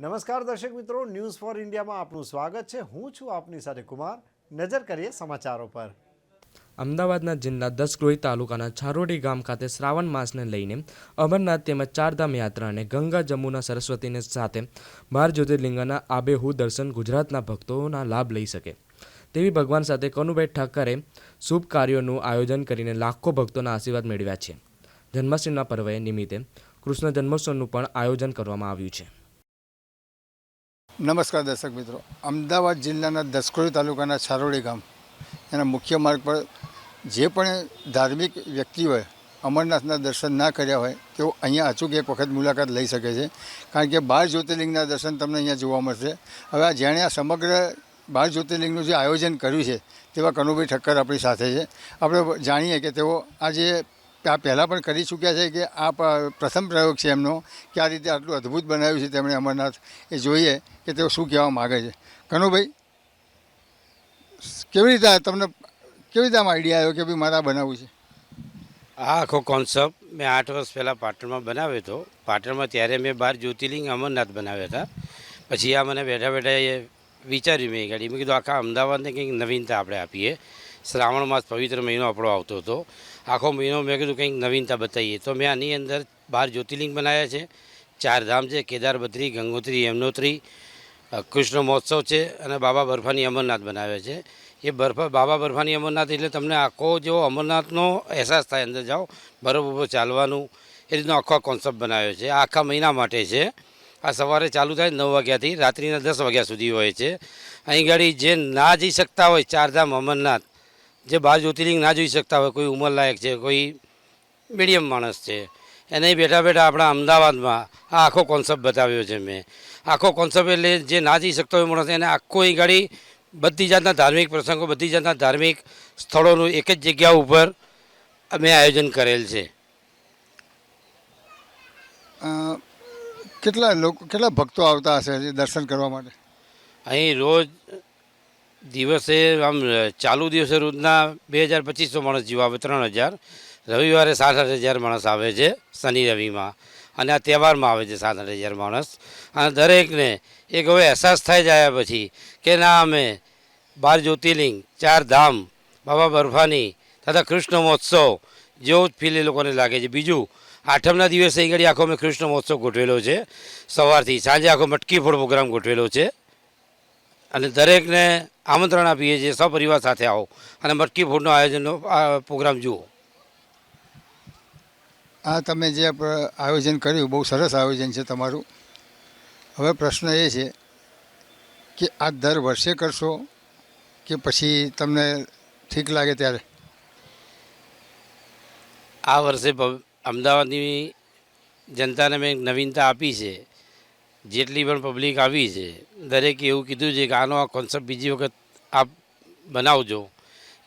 નમસ્કાર દર્શક મિત્રો ન્યૂઝ ફોર ઇન્ડિયામાં આપનું સ્વાગત છે. હું છું આપની સાથે કુમાર. નજર કરીએ સમાચારો પર. અમદાવાદના જિલ્લા દસક્રોઈ તાલુકાના છારોડી ગામ ખાતે શ્રાવણ માસને લઈને અમરનાથ તેમજ ચારધામ યાત્રા અને ગંગા જમુના સરસ્વતીને સાથે બાર જ્યોતિર્લિંગના આબેહુ દર્શન ગુજરાતના ભક્તોના લાભ લઈ શકે. તેવી ભગવાન સાથે કનુભાઈ ઠાકરે શુભ કાર્યોનું આયોજન કરીને લાખો ભક્તોના આશીર્વાદ મેળવ્યા છે. જન્માષ્ટમીના પર્વે નિમિત્તે કૃષ્ણ જન્મોત્સવનું પણ આયોજન કરવામાં આવ્યું છે. નમસ્કાર દર્શક મિત્રો. અમદાવાદ જિલ્લાના દસકોડી તાલુકાના છારોડી ગામ. એના મુખ્ય માર્ગ પર જે પણ ધાર્મિક વ્યક્તિ હોય, અમરનાથના દર્શન ના કર્યા હોય, તેઓ અહીંયા અચૂક એક વખત મુલાકાત લઈ શકે છે. કારણ કે બાર જ્યોતિર્લિંગના દર્શન તમને અહીંયા જોવા મળશે. હવે આ જેણે આ સમગ્ર બાર જ્યોતિર્લિંગનું જે આયોજન કર્યું છે, તેવા કનુભાઈ ઠક્કર આપણી સાથે છે. આપણે જાણીએ કે તેઓ આ જે આ પહેલાં પણ કરી ચૂક્યા છે કે આ પ્રથમ પ્રયોગ છે એમનો, કે આ રીતે આટલું અદ્ભુત બનાવ્યું છે તેમણે અમરનાથ એ જોઈએ કે તેઓ શું કહેવા માગે છે. કનુભાઈ, કેવી રીતે તમને, કેવી રીતે આઈડિયા આવ્યો કે ભાઈ મારા બનાવવું છે? આ આખો કોન્સેપ્ટ મેં આઠ વર્ષ પહેલાં પાટણમાં બનાવ્યો હતો. પાટણમાં ત્યારે મેં બાર જ્યોતિર્લિંગ અમરનાથ બનાવ્યા હતા. પછી આ મને બેઠા બેઠા એ વિચાર્યું મેં ગાડી. મેં કીધું આખા અમદાવાદને કંઈક નવીનતા આપણે આપીએ. શ્રાવણ માસ પવિત્ર મહિનો આપણો આવતો હતો. આખો મહિનો મેં કીધું કંઈક નવીનતા બતાવીએ તો મેં આની અંદર બાર જ્યોતિર્લિંગ બનાવ્યા છે. ચાર ધામ છે, કેદાર બદ્રી, ગંગોત્રી, યમનોત્રી કૃષ્ણ મહોત્સવ છે અને બાબા બર્ફાની અમરનાથ બનાવ્યા છે. એ બર્ફ, બાબા બર્ફાની અમરનાથ એટલે તમને આખો જેવો અમરનાથનો અહેસાસ થાય અંદર જાઓ. બરફ ઉપર ચાલવાનું, એ રીતનો આખો કોન્સેપ્ટ બનાવ્યો છે. આખા મહિના માટે છે. આ સવારે ચાલુ થાય નવ વાગ્યાથી રાત્રિના દસ વાગ્યા સુધી હોય છે. અહીં ગાડી જે ના જઈ શકતા હોય ચારધામ અમરનાથ જે બાર જ્યોતિર્લિંગ ના જોઈ શકતા હોય કોઈ ઉંમરલાયક છે કોઈ મીડિયમ માણસ છે એને બેઠા બેઠા આપણા અમદાવાદમાં આ આખો કોન્સેપ્ટ બતાવ્યો છે મેં. આખો કોન્સેપ્ટ એટલે જે ના જઈ શકતો હોય માણસ એને આખો અહીં ગાડી બધી જાતના ધાર્મિક પ્રસંગો બધી જાતના ધાર્મિક સ્થળોનું એક જ જગ્યા ઉપર અમે આયોજન કરેલ છે. કેટલા લોકો કેટલા ભક્તો આવતા હશે દર્શન કરવા માટે? અહીં રોજ દિવસે આમ ચાલુ દિવસે રોજના બે હજાર પચીસો માણસ જેવા આવે, ત્રણ હજાર. રવિવારે સાત આઠ હજાર માણસ આવે છે, શનિ, રવિમાં. અને આ તહેવારમાં આવે છે સાત આઠ હજાર માણસ. અને દરેકને એક હવે અહેસાસ થાય જાય પછી કે ના, અમે બાર જ્યોતિર્લિંગ, ચાર ધામ, બાબા બરફાની તથા કૃષ્ણ મહોત્સવ જેવો જ ફીલ એ લોકોને લાગે છે. બીજું, આઠમના દિવસે આગળ આખો મેં કૃષ્ણ મહોત્સવ ગોઠવેલો છે. સવારથી સાંજે આખો મટકી ફોડ પ્રોગ્રામ ગોઠવેલો છે. અને દરેકને આમંત્રણ આપીએ છીએ. સપરિવાર સાથે આવો અને મટકી ફૂડનો આયોજનનો આ પ્રોગ્રામ જુઓ. આ તમે જે આયોજન કર્યું બહુ સરસ આયોજન છે તમારું. હવે પ્રશ્ન એ છે કે આ દર વર્ષે કરશો કે પછી તમને ઠીક લાગે ત્યારે? આ વર્ષે અમદાવાદની જનતાને મેં નવીનતા આપી છે જેટલી પણ પબ્લિક આવી છે દરેકે એવું કીધું છે કે આનો આ કોન્સેપ્ટ બીજી વખત આપ બનાવજો.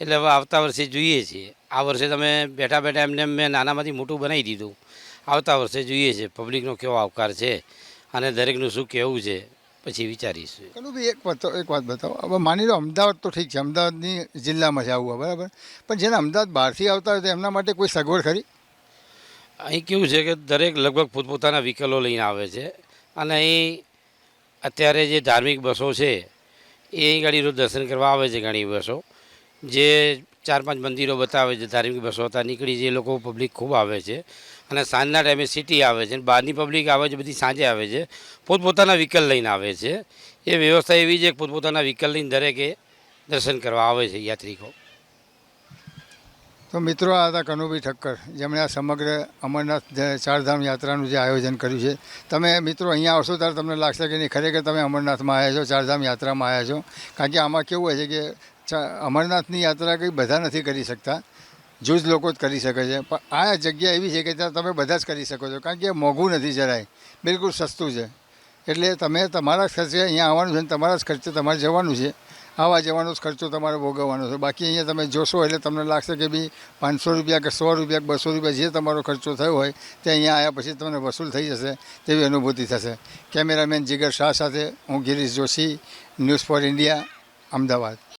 એટલે હવે આવતા વર્ષે જોઈએ છીએ આ વર્ષે તમે બેઠા બેઠા એમને મેં નાનામાંથી મોટું બનાવી દીધું. આવતા વર્ષે જોઈએ છે પબ્લિકનો કેવો આવકાર છે અને દરેકનું શું કહેવું છે પછી વિચારીશું. પેલું ભાઈ એક વાત એક વાત બતાવો. હવે માની લો અમદાવાદ તો ઠીક છે અમદાવાદની જિલ્લામાં છે આવું બરાબર? પણ જેને અમદાવાદ બહારથી આવતા હોય તો એમના માટે કોઈ સગવડ ખરી? અહીં કેવું છે કે દરેક લગભગ પોતપોતાના વ્હીકલો લઈને આવે છે. અને અહીં અત્યારે જે ધાર્મિક બસો છે, એ ગાડી રોજ દર્શન કરવા આવે છે ઘણી બસો. જે ચાર પાંચ મંદિરો બતાવે છે, ધાર્મિક બસો હતા, નીકળી જે લોકો પબ્લિક ખૂબ આવે છે. અને સાંજના ટાઈમે સિટી આવે છે બહારની પબ્લિક આવે છે, બધી સાંજે આવે છે. પોતપોતાના વ્હીકલ લઈને આવે છે. એ વ્યવસ્થા એવી છે કે પોતપોતાના વ્હીકલ લઈને દરેકે દર્શન કરવા આવે છે યાત્રિકો. તો મિત્રો, આ હતા કનુભાઈ ઠક્કર. જેમણે આ સમગ્ર અમરનાથ ચારધામ યાત્રાનું જે આયોજન કર્યું છે. તમે મિત્રો અહીંયા આવશો ત્યારે તમને લાગશે કે નહીં, ખરેખર તમે અમરનાથમાં આવ્યા છો, ચારધામ યાત્રામાં આવ્યા છો. કારણ કે આમાં કેવું હોય છે કે અમરનાથની યાત્રા કંઈ બધા નથી કરી શકતા. જૂજ લોકો જ કરી શકે છે. પણ આ જગ્યા એવી છે કે ત્યાં તમે બધા જ કરી શકો છો. કારણ કે મોંઘું નથી જરાય. બિલકુલ સસ્તું છે. એટલે તમે તમારા ખર્ચે અહીંયા આવવાનું છે અને તમારા જ ખર્ચે તમારે જવાનું છે. આવા જવાનો જ ખર્ચો તમારે ભોગવવાનો છે. બાકી અહીંયા તમે જોશો એટલે તમને લાગશે કે બી પાંચસો રૂપિયા કે સો રૂપિયા બસો રૂપિયા જે તમારો ખર્ચો થયો હોય તે અહીંયા આવ્યા પછી તમને વસૂલ થઈ જશે તેવી અનુભૂતિ થશે. કેમેરામેન જીગર શાહ સાથે હું Girish Joshi, news for India, Ahmedabad.